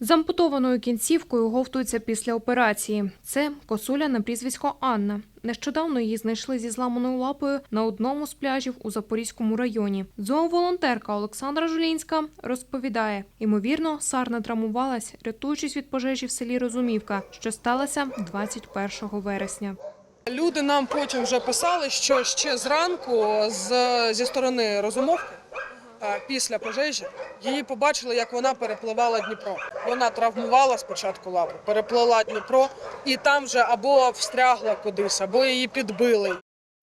З ампутованою кінцівкою говтується після операції. Це косуля на прізвисько Анна. Нещодавно її знайшли зі зламаною лапою на одному з пляжів у Запорізькому районі. Зооволонтерка Олександра Жулінська розповідає, ймовірно, Сарна травмувалась, рятуючись від пожежі в селі Розумівка, що сталося 21 вересня. Люди нам потім вже писали, що ще зранку з, зі сторони Розумовки після пожежі її побачили, як вона перепливала Дніпро. Вона травмувала спочатку лапу, переплила Дніпро, і там вже або встрягла кудись, або її підбили.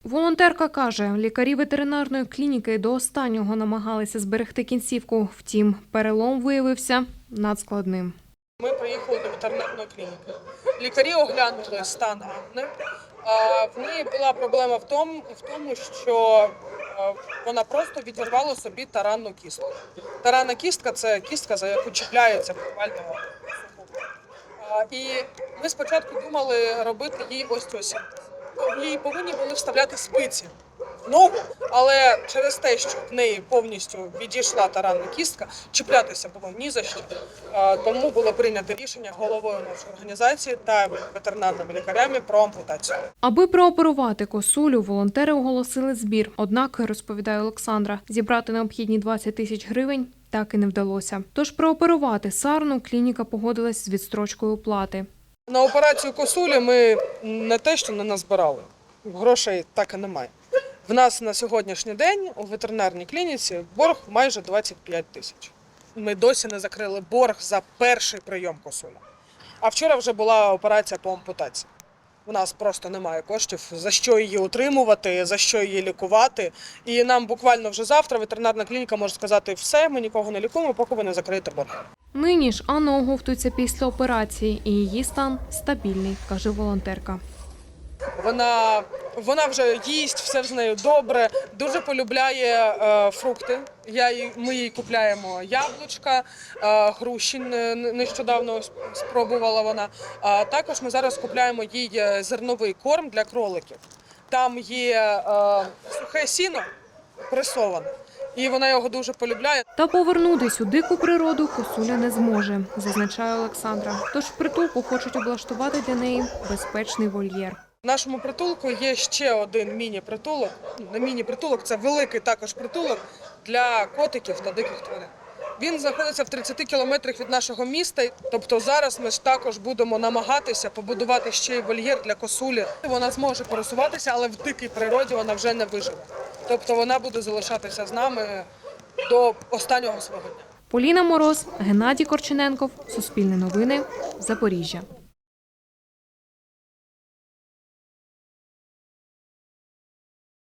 Волонтерка каже, лікарі ветеринарної клініки до останнього намагалися зберегти кінцівку. Втім, перелом виявився надскладним. Ми приїхали до ветеринарної клініки. Лікарі оглянули стан Анни. В неї була проблема в тому, що вона просто відірвала собі таранну кістку. Таранна кістка це кістка, за яку чіпляється буквально. І ми спочатку думали робити їй ось цю синтез. Їй повинні були вставляти спиці ногу, але через те, що в неї повністю відійшла таранна кістка, чіплятися було ні за що. Тому було прийнято рішення головою нашої організації та ветеринарними лікарями про ампутацію. Аби прооперувати косулю, волонтери оголосили збір. Однак, розповідає Олександра, зібрати необхідні 20 тисяч гривень так і не вдалося. Тож прооперувати сарну клініка погодилась з відстрочкою оплати. На операцію косулі ми не те, що не назбирали. Грошей так і немає. В нас на сьогоднішній день у ветеринарній клініці борг майже 25 тисяч. Ми досі не закрили борг за перший прийом косуля. А вчора вже була операція по ампутації. У нас просто немає коштів, за що її утримувати, за що її лікувати. І нам буквально вже завтра ветеринарна клініка може сказати, все, ми нікого не лікуємо, поки ви не закриєте борг. Нині ж Анна оговтується після операції, і її стан стабільний, каже волонтерка. Вона, вона вже їсть, все з нею добре, дуже полюбляє е, фрукти. Я ми їй купляємо яблучка, е, груші не- не- нещодавно спробувала вона. А також ми зараз купляємо їй е, зерновий корм для кроликів. Там є е, сухе сіно пресоване, і вона його дуже полюбляє. Та повернутись у дику природу косуля не зможе, зазначає Олександра. Тож в притулку хочуть облаштувати для неї безпечний вольєр. В нашому притулку є ще один міні-притулок. Ну, міні-притулок, це великий також притулок для котиків та диких тварин. Він знаходиться в 30 кілометрах від нашого міста. Тобто зараз ми ж також будемо намагатися побудувати ще й вольєр для косулі. Вона зможе пересуватися, але в дикій природі вона вже не виживе. Тобто вона буде залишатися з нами до останнього свого дня. Поліна Мороз, Геннадій Корчененков, Суспільне новини, Запоріжжя.